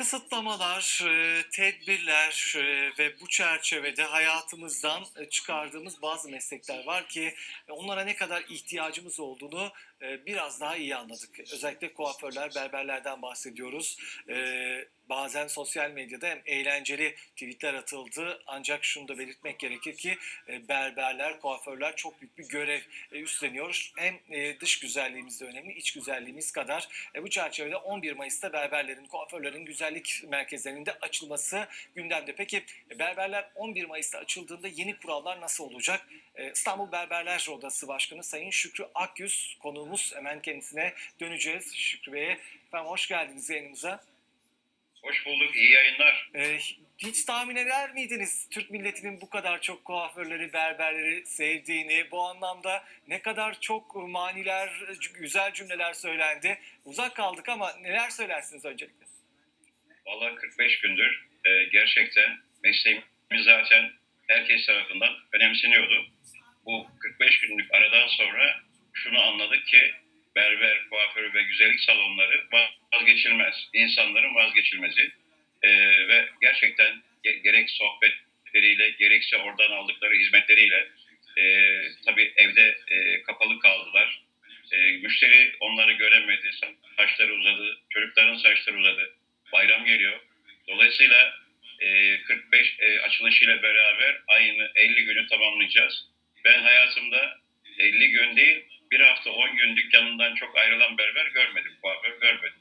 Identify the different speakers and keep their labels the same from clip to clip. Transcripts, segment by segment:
Speaker 1: Kısıtlamalar, e, tedbirler e, ve bu çerçevede hayatımızdan e, çıkardığımız bazı meslekler var ki onlara ne kadar ihtiyacımız olduğunu biraz daha iyi anladık. Özellikle kuaförler, berberlerden bahsediyoruz. Bazen sosyal medyada hem eğlenceli tweetler atıldı ancak şunu da belirtmek gerekir ki e, berberler, kuaförler çok büyük bir görev e, üstleniyor. Hem e, dış güzelliğimiz de önemli, iç güzelliğimiz kadar. Bu çerçevede 11 Mayıs'ta berberlerin, kuaförlerin güzellik merkezlerinin de açılması gündemde. Peki berberler 11 Mayıs'ta açıldığında yeni kurallar nasıl olacak? İstanbul Berberler Odası Başkanı Sayın Şükrü Akyüz konuğumuz. Hemen kendisine döneceğiz. Şükrü Bey'e. Efendim hoş geldiniz yayınımıza.
Speaker 2: Hoş bulduk, iyi yayınlar.
Speaker 1: Ee, hiç tahmin eder miydiniz Türk milletinin bu kadar çok kuaförleri, berberleri sevdiğini, bu anlamda ne kadar çok maniler, güzel cümleler söylendi. Uzak kaldık ama neler söylersiniz öncelikle?
Speaker 2: Vallahi 45 gündür e, gerçekten mesleğimiz zaten herkes tarafından önemseniyordu. Bu 45 günlük aradan sonra şunu anladık ki berber, kuaför ve güzellik salonları vazgeçilmez. İnsanların vazgeçilmezi. E, ve gerçekten ge- gerek sohbetleriyle, gerekse oradan aldıkları hizmetleriyle e, tabii evde e, kapalı kaldılar. E, müşteri onları göremedi, saçları uzadı, çocukların saçları uzadı. Bayram geliyor. Dolayısıyla e, 45 e, açılışıyla beraber aynı 50 günü tamamlayacağız. Ben hayatımda 50 gün değil, bir hafta 10 gün dükkanından çok ayrılan berber görmedim, kuaför görmedim.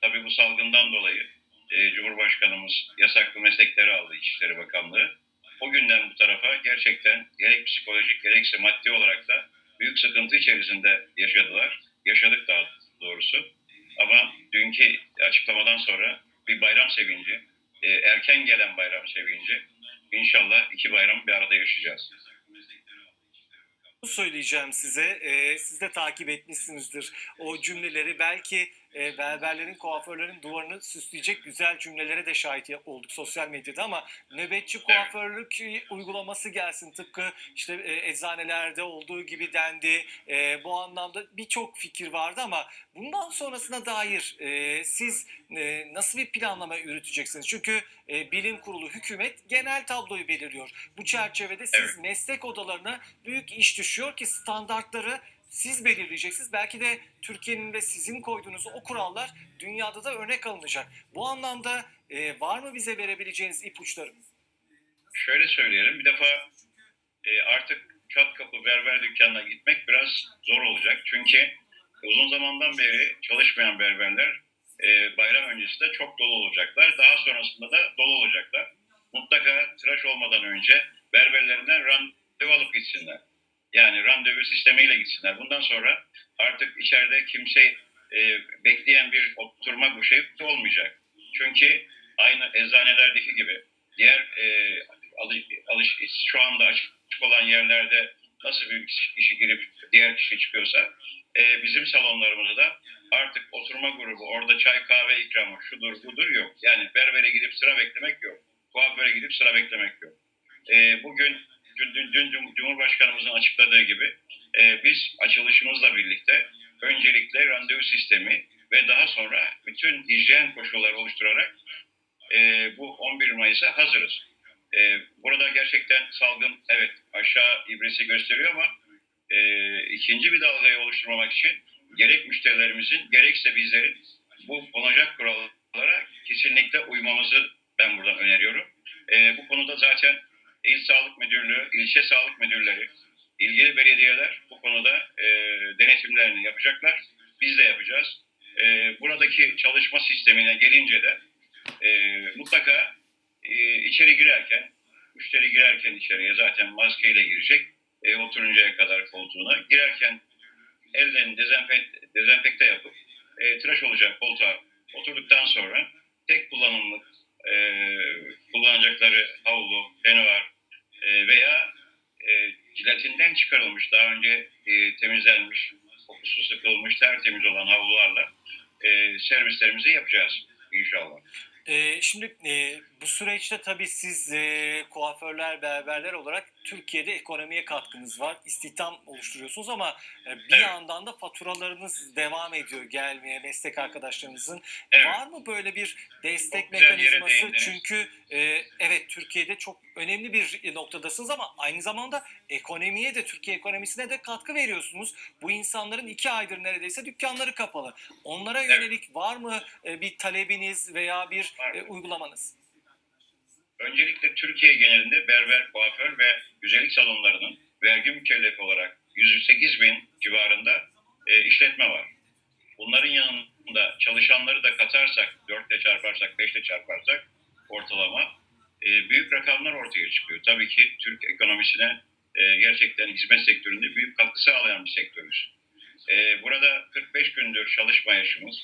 Speaker 2: Tabii bu salgından dolayı e, Cumhurbaşkanımız yasaklı meslekleri aldı İçişleri Bakanlığı. O günden bu tarafa gerçekten gerek psikolojik gerekse maddi olarak da büyük sıkıntı içerisinde yaşadılar. Yaşadık daha doğrusu. Ama dünkü açıklamadan sonra bir bayram sevinci, e, erken gelen bayram sevinci. İnşallah iki bayram bir arada yaşayacağız.
Speaker 1: Söyleyeceğim size. Ee, siz de takip etmişsinizdir o cümleleri. Belki e, berberlerin, kuaförlerin duvarını süsleyecek güzel cümlelere de şahit olduk sosyal medyada ama nöbetçi kuaförlük uygulaması gelsin tıpkı işte e, eczanelerde olduğu gibi dendi. E, bu anlamda birçok fikir vardı ama bundan sonrasına dair e, siz e, nasıl bir planlama yürüteceksiniz? Çünkü e, bilim kurulu, hükümet genel tabloyu belirliyor. Bu çerçevede siz meslek odalarına büyük iş düşüyor ki standartları siz belirleyeceksiniz. Belki de Türkiye'nin ve sizin koyduğunuz o kurallar dünyada da örnek alınacak. Bu anlamda e, var mı bize verebileceğiniz ipuçları?
Speaker 2: Şöyle söyleyelim, bir defa e, artık çat kapı berber dükkanına gitmek biraz zor olacak. Çünkü uzun zamandan beri çalışmayan berberler e, bayram öncesinde çok dolu olacaklar. Daha sonrasında da dolu olacaklar. Mutlaka tıraş olmadan önce berberlerinden randevu alıp gitsinler. Yani randevu sistemiyle gitsinler. Bundan sonra artık içeride kimse e, bekleyen bir oturma bu şey olmayacak. Çünkü aynı eczanelerdeki gibi diğer e, alış, alış, şu anda açık olan yerlerde nasıl bir kişi girip diğer kişi çıkıyorsa e, bizim salonlarımızda da artık oturma grubu, orada çay kahve ikramı, şudur budur yok. Yani berbere gidip sıra beklemek yok. Kuaföre gidip sıra beklemek yok. E, bugün dün, dün, dün Cum- Cumhurbaşkanımızın açıkladığı gibi e, biz açılışımızla birlikte öncelikle randevu sistemi ve daha sonra bütün hijyen koşulları oluşturarak e, bu 11 Mayıs'a hazırız. E, burada gerçekten salgın evet aşağı ibresi gösteriyor ama e, ikinci bir dalgayı oluşturmamak için gerek müşterilerimizin gerekse bizlerin bu konacak kurallara kesinlikle uymamızı ben buradan öneriyorum. E, bu konuda zaten İl Sağlık Müdürlüğü, ilçe sağlık müdürleri, ilgili belediyeler bu konuda e, denetimlerini yapacaklar. Biz de yapacağız. E, buradaki çalışma sistemine gelince de e, mutlaka e, içeri girerken, müşteri girerken içeriye zaten maskeyle girecek e, oturuncaya kadar koltuğuna. Girerken ellerini dezenfekte, dezenfekte yapıp e, tıraş olacak koltuğa oturduktan sonra tek kullanımlık e, kullanacakları havlu, penuar e, veya e, jilatinden çıkarılmış, daha önce e, temizlenmiş, kokusu sıkılmış, tertemiz olan havlularla e, servislerimizi yapacağız inşallah.
Speaker 1: E, şimdi e, bu süreçte tabii siz e, kuaförler, berberler olarak Türkiye'de ekonomiye katkınız var. İstihdam oluşturuyorsunuz ama e, bir
Speaker 2: Evet.
Speaker 1: yandan da faturalarınız devam ediyor gelmeye meslek arkadaşlarınızın.
Speaker 2: Evet.
Speaker 1: Var mı böyle bir destek
Speaker 2: Çok
Speaker 1: mekanizması? Çünkü e, evet Türkiye'de çok önemli bir noktadasınız ama aynı zamanda ekonomiye de Türkiye ekonomisine de katkı veriyorsunuz. Bu insanların iki aydır neredeyse dükkanları kapalı. Onlara
Speaker 2: Evet.
Speaker 1: yönelik var mı e, bir talebiniz veya bir e, uygulamanız?
Speaker 2: Öncelikle Türkiye genelinde berber, kuaför ve güzellik salonlarının vergi mükellefi olarak 108 bin civarında e, işletme var. Bunların yanında çalışanları da katarsak, 4 ile çarparsak, 5 ile çarparsak ortalama e, büyük rakamlar ortaya çıkıyor. Tabii ki Türk ekonomisine e, gerçekten hizmet sektöründe büyük katkı sağlayan bir sektörüz. E, burada 45 gündür çalışma yaşımız.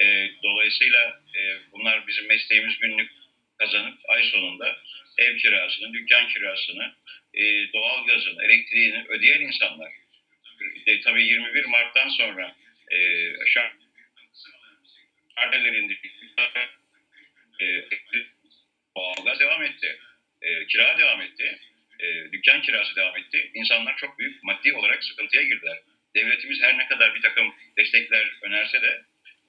Speaker 2: E, dolayısıyla e, bunlar bizim mesleğimiz günlük kazanıp ay sonunda ev kirasını, dükkan kirasını, e, doğalgazını, elektriğini ödeyen insanlar. E, tabii 21 Mart'tan sonra e, şar- şartelerin e, doğalgaz devam etti. E, kira devam etti. E, dükkan kirası devam etti. İnsanlar çok büyük maddi olarak sıkıntıya girdiler. Devletimiz her ne kadar bir takım destekler önerse de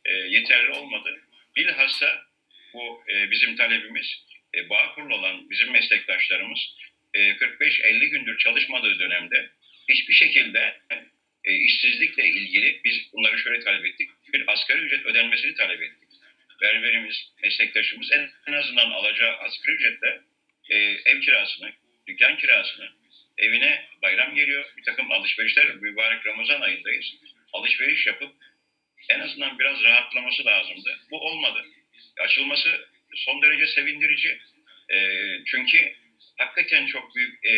Speaker 2: e, yeterli olmadı. Bilhassa bu e, bizim talebimiz e, bağ kurulu olan bizim meslektaşlarımız e, 45-50 gündür çalışmadığı dönemde hiçbir şekilde e, işsizlikle ilgili biz bunları şöyle talep ettik. Bir asgari ücret ödenmesini talep ettik. Berberimiz, meslektaşımız en, en azından alacağı asgari ücretle e, ev kirasını, dükkan kirasını, evine bayram geliyor. Bir takım alışverişler, mübarek Ramazan ayındayız. Alışveriş yapıp en azından biraz rahatlaması lazımdı. Bu olmadı. Açılması son derece sevindirici. E, çünkü hakikaten çok büyük e,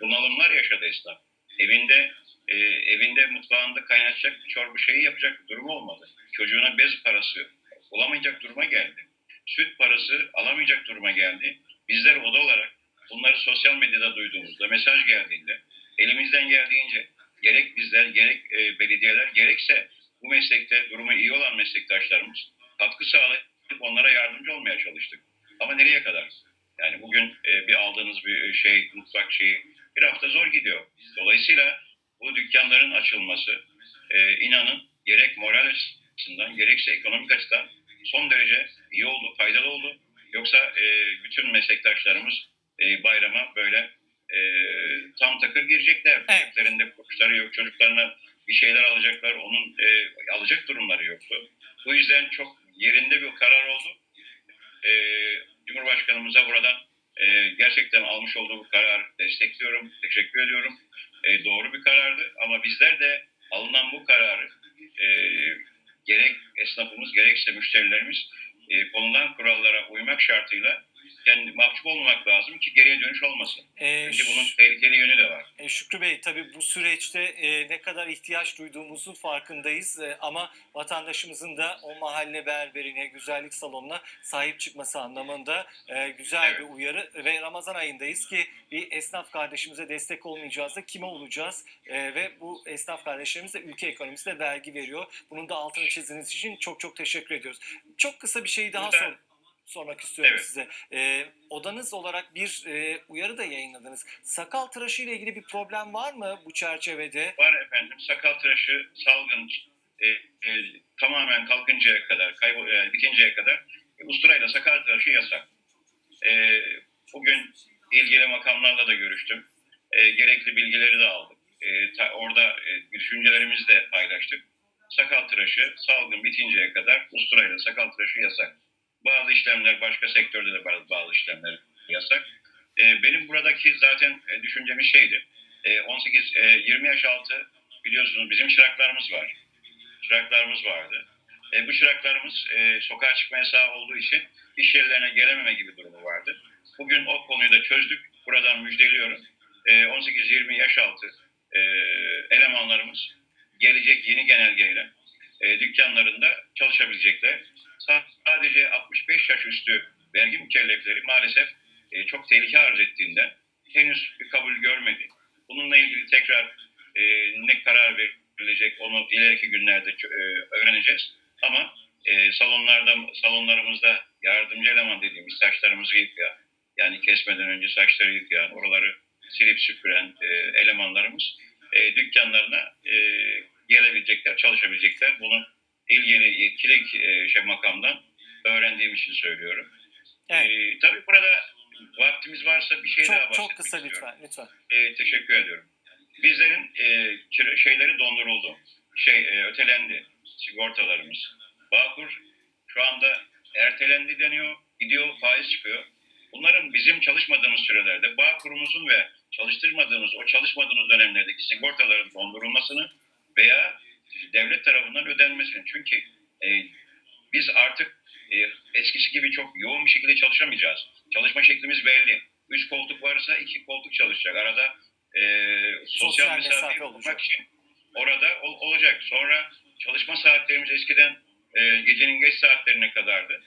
Speaker 2: bunalımlar yaşadı esnaf. Evinde e, evinde mutfağında kaynatacak bir çorba şeyi yapacak bir durumu olmadı. Çocuğuna bez parası olamayacak duruma geldi. Süt parası alamayacak duruma geldi. Bizler oda olarak bunları sosyal medyada duyduğumuzda, mesaj geldiğinde elimizden geldiğince gerek bizler, gerek e, belediyeler, gerekse bu meslekte durumu iyi olan meslektaşlarımız katkı sağlayıp onlara yardımcı olmaya çalıştık. Ama nereye kadar? Yani bugün e, bir aldığınız bir şey, mutfak şeyi bir hafta zor gidiyor. Dolayısıyla bu dükkanların açılması e, inanın gerek moral açısından gerekse ekonomik açıdan son derece iyi oldu, faydalı oldu. Yoksa e, bütün meslektaşlarımız e, bayrama böyle e, tam takır girecekler.
Speaker 1: Evet.
Speaker 2: Ceplerinde kuşları yok, çocuklarına bir şeyler alacaklar, onun e, alacak durumları yoktu. Bu yüzden çok yerinde bir karar oldu. E, Cumhurbaşkanımıza buradan e, gerçekten almış olduğu bu kararı destekliyorum, teşekkür ediyorum. E, doğru bir karardı ama bizler de alınan bu kararı e, gerek esnafımız gerekse müşterilerimiz e, konulan kurallara uymak şartıyla kendi mahcup olmamak lazım ki geriye dönüş olmasın.
Speaker 1: E,
Speaker 2: Çünkü bunun tehlikeli yönü de var.
Speaker 1: E, Şükrü Bey tabii bu süreçte e, ne kadar ihtiyaç duyduğumuzun farkındayız E, ama vatandaşımızın da o mahalle berberine, güzellik salonuna sahip çıkması anlamında e, güzel
Speaker 2: Evet.
Speaker 1: bir uyarı ve Ramazan ayındayız ki bir esnaf kardeşimize destek olmayacağız da kime olacağız E, ve bu esnaf kardeşlerimiz de ülke ekonomisine vergi veriyor. Bunun da altını çizdiğiniz için çok çok teşekkür ediyoruz. Çok kısa bir şey daha sor sormak istiyorum
Speaker 2: Evet.
Speaker 1: size. E, odanız olarak bir e, uyarı da yayınladınız. Sakal tıraşı ile ilgili bir problem var mı bu çerçevede?
Speaker 2: Var efendim sakal tıraşı salgın e, e, tamamen kalkıncaya kadar, kaybol, e, bitinceye kadar e, usturayla sakal tıraşı yasak. E, bugün ilgili makamlarla da görüştüm. E, gerekli bilgileri de aldık. E, ta- orada e, düşüncelerimizi de paylaştık. Sakal tıraşı salgın bitinceye kadar usturayla sakal tıraşı yasak. Bazı işlemler başka sektörde de bazı, işlemler yasak. E, benim buradaki zaten e, düşüncemiz şeydi. E, 18 e, 20 yaş altı biliyorsunuz bizim çıraklarımız var. Çıraklarımız vardı. E, bu çıraklarımız sokağa çıkma yasağı olduğu için iş yerlerine gelememe gibi durumu vardı. Bugün o konuyu da çözdük. Buradan müjdeliyorum. E, 18-20 yaş altı elemanlarımız gelecek yeni genelgeyle e, dükkanlarında çalışabilecekler. Sa- Sadece 65 yaş üstü vergi mükellefleri maalesef e, çok tehlike arz ettiğinden henüz bir kabul görmedi. Bununla ilgili tekrar e, ne karar verilecek onu ileriki günlerde öğreneceğiz. Ama salonlarda salonlarımızda yardımcı eleman dediğimiz saçlarımızı yıkayan, yani kesmeden önce saçları yıkayan, oraları silip süpüren elemanlarımız dükkanlarına gelebilecekler, çalışabilecekler. Bunu ilgili yetkili e, şey makamdan öğrendiğim için söylüyorum.
Speaker 1: Evet.
Speaker 2: E, tabii burada vaktimiz varsa bir şey daha
Speaker 1: Çok,
Speaker 2: bahsetmek
Speaker 1: çok kısa
Speaker 2: istiyorum.
Speaker 1: lütfen. Lütfen.
Speaker 2: E, teşekkür ediyorum. Bizlerin e, şeyleri donduruldu. Şey e, ötelendi sigortalarımız. Bağkur şu anda ertelendi deniyor. Gidiyor faiz çıkıyor. Bunların bizim çalışmadığımız sürelerde Bağkur'umuzun ve çalıştırmadığımız o çalışmadığımız dönemlerdeki sigortaların dondurulmasını veya devlet tarafından ödenmesini. Çünkü e, biz artık e, eskisi gibi çok yoğun bir şekilde çalışamayacağız. Çalışma şeklimiz belli. Üç koltuk varsa iki koltuk çalışacak. Arada e, sosyal,
Speaker 1: Sosyal
Speaker 2: mesafeyi
Speaker 1: mesafe
Speaker 2: korumak için orada ol- olacak. Sonra çalışma saatlerimiz eskiden e, gecenin geç saatlerine kadardı.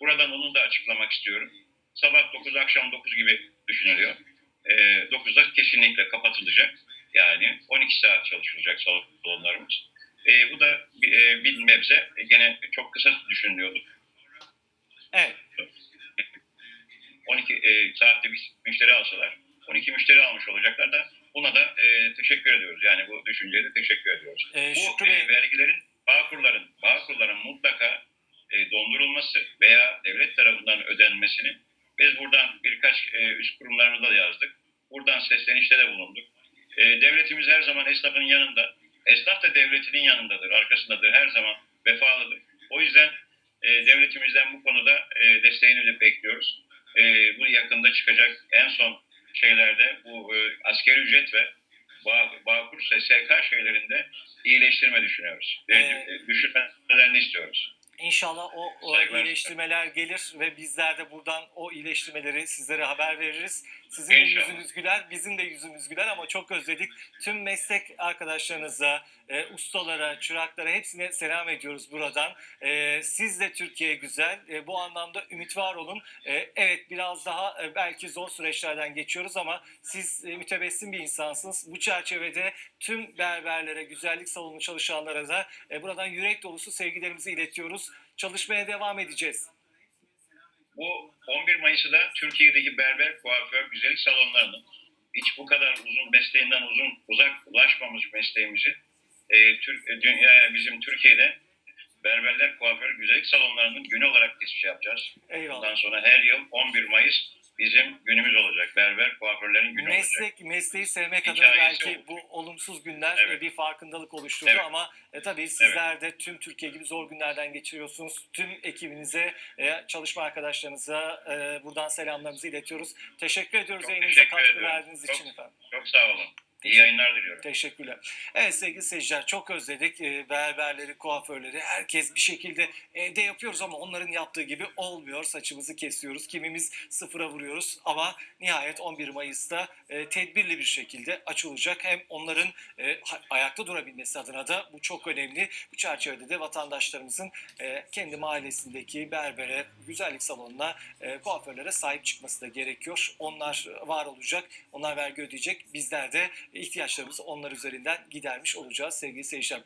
Speaker 2: Buradan onu da açıklamak istiyorum. Sabah 9 akşam 9 gibi düşünülüyor. E, 9'da kesinlikle kapatılacak. Yani 12 saat çalışılacak salonlarımız. E, bu da bir, e, bir nebze e, gene çok kısa düşünülüyordu.
Speaker 1: Evet.
Speaker 2: 12 e, saatte bir müşteri alsalar 12 müşteri almış olacaklar da buna da e, teşekkür ediyoruz. Yani bu düşünceye de teşekkür ediyoruz.
Speaker 1: Ee,
Speaker 2: Bu e, vergilerin, bağkurların, bağkurların mutlaka e, dondurulması veya devlet tarafından ödenmesini biz buradan birkaç e, üst kurumlarımızda da yazdık. Buradan seslenişte de bulunduk. E, devletimiz her zaman esnafın yanında. Esnaf da devletinin yanındadır, arkasındadır, her zaman vefalıdır. O yüzden e, devletimizden bu konuda e, desteğini de bekliyoruz. E, bu yakında çıkacak en son şeylerde bu e, askeri ücret ve bağ, Bağkur SSK şeylerinde iyileştirme düşünüyoruz. E,
Speaker 1: Ee,
Speaker 2: düşürmelerini istiyoruz.
Speaker 1: İnşallah o, o
Speaker 2: Saygılar.
Speaker 1: iyileştirmeler gelir ve bizler de buradan o iyileştirmeleri sizlere haber veririz. Sizin de
Speaker 2: İnşallah.
Speaker 1: yüzünüz güler, bizim de yüzümüz güler ama çok özledik. Tüm meslek arkadaşlarınıza, e, ustalara, çıraklara hepsine selam ediyoruz buradan. E, siz de Türkiye güzel. E, bu anlamda ümit var olun. E, evet biraz daha e, belki zor süreçlerden geçiyoruz ama siz e, mütebessim bir insansınız. Bu çerçevede tüm berberlere, güzellik salonu çalışanlara da e, buradan yürek dolusu sevgilerimizi iletiyoruz. Çalışmaya devam edeceğiz.
Speaker 2: Bu 11 Mayıs'ı da Türkiye'deki berber, kuaför, güzellik salonlarının hiç bu kadar uzun mesleğinden uzun uzak ulaşmamış mesleğimizi e, Tür- e, dünya, bizim Türkiye'de berberler, kuaför, güzellik salonlarının günü olarak tespit yapacağız.
Speaker 1: Eyvallah.
Speaker 2: Bundan sonra her yıl 11 Mayıs bizim günümüz olacak. Berber, kuaförlerin günü olacak.
Speaker 1: Meslek, mesleği sevmek adına
Speaker 2: Hikayesi
Speaker 1: belki
Speaker 2: oldu.
Speaker 1: bu olumsuz günler
Speaker 2: Evet.
Speaker 1: e, bir farkındalık oluşturdu
Speaker 2: Evet.
Speaker 1: ama e, tabii sizler de tüm Türkiye gibi zor günlerden geçiriyorsunuz. Tüm ekibinize, e, çalışma arkadaşlarınıza e, buradan selamlarımızı iletiyoruz. Teşekkür ediyoruz
Speaker 2: Çok
Speaker 1: yayınımıza katkı
Speaker 2: ediyorum.
Speaker 1: verdiğiniz
Speaker 2: Çok-
Speaker 1: için efendim.
Speaker 2: Çok sağ olun. İyi yayınlar diliyorum.
Speaker 1: Teşekkürler. Evet sevgili seyirciler çok özledik e, berberleri, kuaförleri. Herkes bir şekilde evde yapıyoruz ama onların yaptığı gibi olmuyor. Saçımızı kesiyoruz, kimimiz sıfıra vuruyoruz ama nihayet 11 Mayıs'ta e, tedbirli bir şekilde açılacak. Hem onların e, ayakta durabilmesi adına da bu çok önemli. Bu çerçevede de vatandaşlarımızın e, kendi mahallesindeki berbere, güzellik salonuna, e, kuaförlere sahip çıkması da gerekiyor. Onlar var olacak, onlar vergi ödeyecek. Bizler de ihtiyaçlarımızı onlar üzerinden gidermiş olacağız sevgili seyirciler.